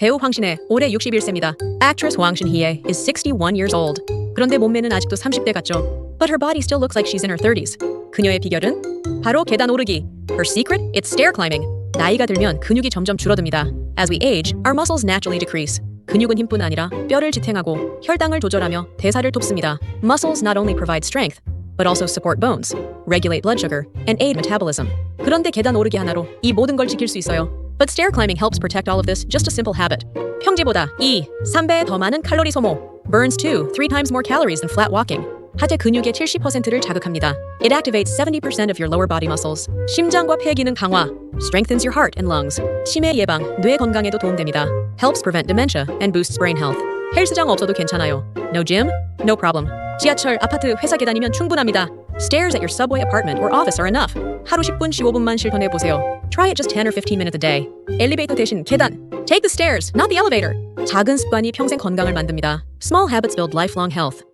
배우 황신혜 올해 61세입니다. Actress Hwang Shin-hye is 61 years old. 그런데 몸매는 아직도 30대 같죠. But her body still looks like she's in her 30s. 그녀의 비결은 바로 계단 오르기. Her secret? It's stair climbing. 나이가 들면 근육이 점점 줄어듭니다. As we age, our muscles naturally decrease. 근육은 힘뿐 아니라 뼈를 지탱하고 혈당을 조절하며 대사를 돕습니다. Muscles not only provide strength, but also support bones, regulate blood sugar, and aid metabolism. 그런데 계단 오르기 하나로 이 모든 걸 지킬 수 있어요. But stair climbing helps protect all of this, just a simple habit. 평지보다 2, 3배 더 많은 칼로리 소모. Burns 2, 3 times more calories than flat walking. 하체 근육의 70%를 자극합니다. It activates 70% of your lower body muscles. 심장과 폐 기능 강화. Strengthens your heart and lungs. 치매 예방, 뇌 건강에도 도움됩니다. Helps prevent dementia and boosts brain health. 헬스장 없어도 괜찮아요. No gym? No problem. 지하철, 아파트, 회사 계단이면 충분합니다. Stairs at your subway apartment or office are enough. 하루 10분, 15분만 실천해 보세요. Try it just 10 or 15 minutes a day. 엘리베이터 대신 계단. Take the stairs, not the elevator. 작은 습관이 평생 건강을 만듭니다. Small habits build lifelong health.